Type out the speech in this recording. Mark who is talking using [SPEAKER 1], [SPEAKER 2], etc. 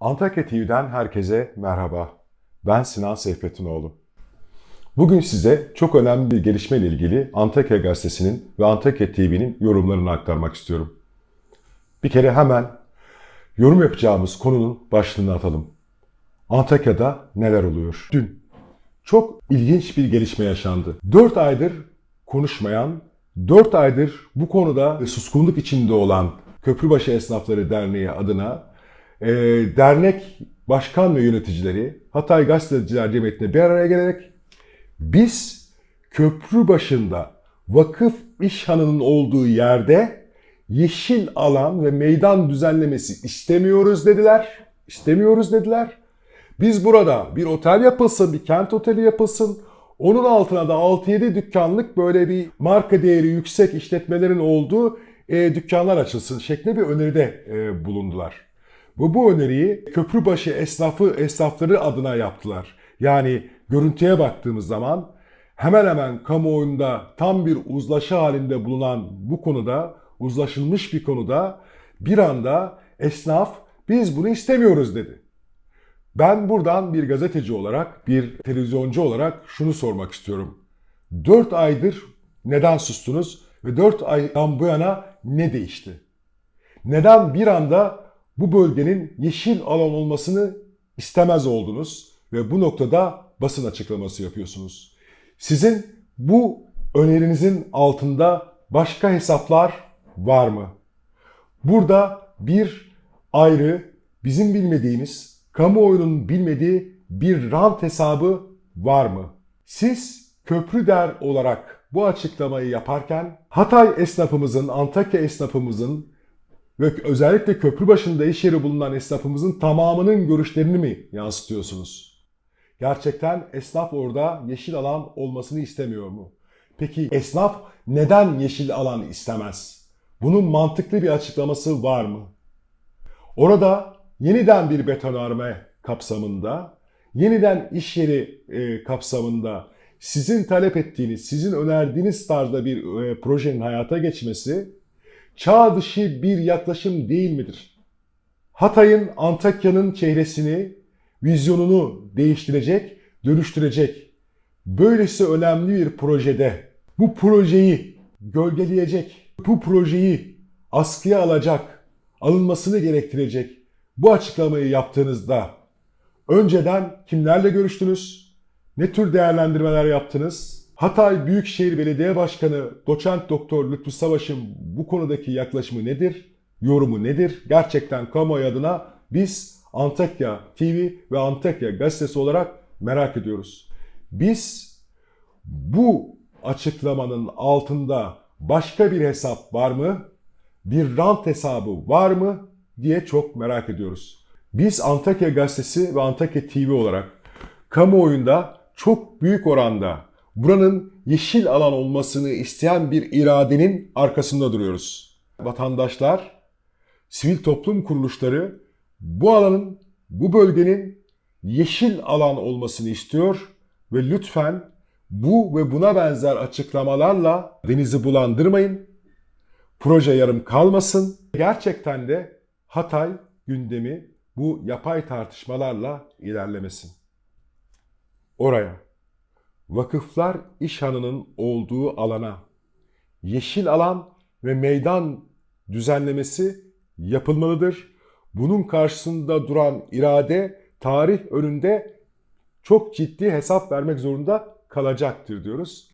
[SPEAKER 1] Antakya TV'den herkese merhaba. Ben Sinan Seyfetinoğlu. Bugün size çok önemli bir gelişme ile ilgili Antakya Gazetesi'nin ve Antakya TV'nin yorumlarını aktarmak istiyorum. Bir kere hemen yorum yapacağımız konunun başlığını atalım. Antakya'da neler oluyor? Dün çok ilginç bir gelişme yaşandı. 4 aydır konuşmayan, 4 aydır bu konuda suskunluk içinde olan Köprübaşı Esnafları Derneği adına e, dernek başkan ve yöneticileri Hatay Gazeteciler Cemiyeti'ne bir araya gelerek biz köprü başında vakıf işhanının olduğu yerde yeşil alan ve meydan düzenlemesi istemiyoruz dediler. İstemiyoruz dediler. Biz burada bir otel yapılsın, bir kent oteli yapılsın. Onun altına da 6-7 dükkanlık böyle bir marka değeri yüksek işletmelerin olduğu e, dükkanlar açılsın şeklinde bir öneride e, bulundular. Bu bu öneriyi Köprübaşı esnafı esnafları adına yaptılar. Yani görüntüye baktığımız zaman hemen hemen kamuoyunda tam bir uzlaşı halinde bulunan bu konuda, uzlaşılmış bir konuda bir anda esnaf biz bunu istemiyoruz dedi. Ben buradan bir gazeteci olarak, bir televizyoncu olarak şunu sormak istiyorum. 4 aydır neden sustunuz ve 4 aydan bu yana ne değişti? Neden bir anda bu bölgenin yeşil alan olmasını istemez oldunuz ve bu noktada basın açıklaması yapıyorsunuz? Sizin bu önerinizin altında başka hesaplar var mı? Burada bir ayrı bizim bilmediğimiz, kamuoyunun bilmediği bir rant hesabı var mı? Siz köprü der olarak bu açıklamayı yaparken Hatay esnafımızın, Antakya esnafımızın ve özellikle köprü başında iş yeri bulunan esnafımızın tamamının görüşlerini mi yansıtıyorsunuz? Gerçekten esnaf orada yeşil alan olmasını istemiyor mu? Peki esnaf neden yeşil alan istemez? Bunun mantıklı bir açıklaması var mı? Orada yeniden bir betonarme kapsamında, yeniden iş yeri e, kapsamında sizin talep ettiğiniz, sizin önerdiğiniz tarzda bir e, projenin hayata geçmesi çağ dışı bir yaklaşım değil midir? Hatay'ın, Antakya'nın çehresini, vizyonunu değiştirecek, dönüştürecek. Böylesi önemli bir projede bu projeyi gölgeleyecek, bu projeyi askıya alacak, alınmasını gerektirecek bu açıklamayı yaptığınızda önceden kimlerle görüştünüz? Ne tür değerlendirmeler yaptınız? Hatay Büyükşehir Belediye Başkanı Doçent Doktor Lütfü Savaş'ın bu konudaki yaklaşımı nedir? Yorumu nedir? Gerçekten kamuoyu adına biz Antakya TV ve Antakya Gazetesi olarak merak ediyoruz. Biz bu açıklamanın altında başka bir hesap var mı? Bir rant hesabı var mı diye çok merak ediyoruz. Biz Antakya Gazetesi ve Antakya TV olarak kamuoyunda çok büyük oranda buranın yeşil alan olmasını isteyen bir iradenin arkasında duruyoruz. Vatandaşlar, sivil toplum kuruluşları bu alanın, bu bölgenin yeşil alan olmasını istiyor ve lütfen bu ve buna benzer açıklamalarla denizi bulandırmayın. Proje yarım kalmasın. Gerçekten de Hatay gündemi bu yapay tartışmalarla ilerlemesin. Oraya vakıflar işhanının olduğu alana yeşil alan ve meydan düzenlemesi yapılmalıdır. Bunun karşısında duran irade tarih önünde çok ciddi hesap vermek zorunda kalacaktır diyoruz.